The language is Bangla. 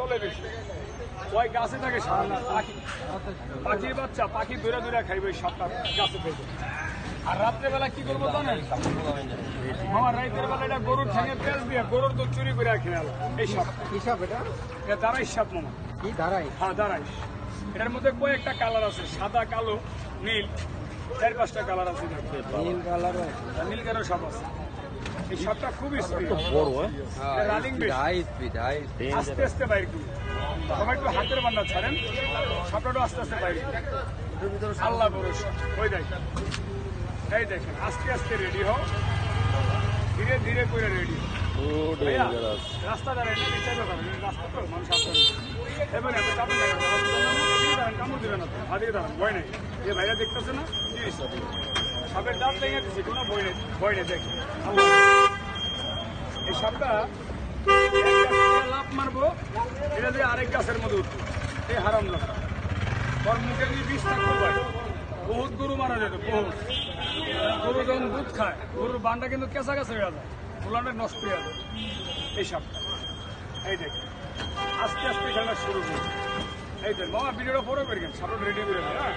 চলে বেশি ওই গাছে থাকে পাখি। পাখির বাচ্চা পাখি দূরে দূরে খাইবে ওই সাপটা গাছে থেকে। আর রাত্রেবেলা কি করব জানেন? আমার রাইতের বেলা এটা গরুর ঠেঙে দিয়ে গরুর দুধ চুরি করে খেয়ে এই সাপ। এটা? এটা দাঁড়াই সাপ মামা। কি দাঁড়াই হ্যাঁ দাঁড়াই এটার মধ্যে কয়েকটা কালার আছে সাদা কালো নীল। চার পাঁচটা কালার আছে। নীল কালারও নীল কালার সাপ আছে। এই সাপটা খুব স্পিড বড় রানিং হাই স্পিড হাই আস্তে আস্তে বাইর সবাই একটু হাতের বান্ধা ছাড়েন। সাপটা আস্তে আস্তে বাইর আল্লাহ ভরসা। ওই দেখেন এই দেখেন আস্তে আস্তে রেডি হও। ধীরে ধীরে করে রেডি রাস্তা দাঁড়ায় না নিচে দাঁড়ান রাস্তা তো মানুষ আসতে এবার এত কাপড় দাঁড়ান কামড় দিবে না হাতিয়ে দাঁড়ান ভয় নেই। এ ভাইরা দেখতেছে না? সাপের দাঁত লেগে দিচ্ছে কোনো ভয় নেই দেখ। এই সাপটা লাফ মারবো, এটা দিয়ে আরেক গাছের মধ্যে উঠবো। এই হারাম লাফ তোর মুখে যদি বিষ থাকতো ভাই বহুত গরু মারা যেত বহুত। গরু যখন দুধ খায়, গরুর বানটা কিন্তু কেঁচা কেঁচা হয়ে যায় ফুলানটা নষ্ট হয়ে যায়। এই সাপটা। এই দেখ, আস্তে আস্তে খেলা শুরু করবে এই দেখ বাবা ভিডিওটা পরে বের সাপটা রেডি করে হ্যাঁ?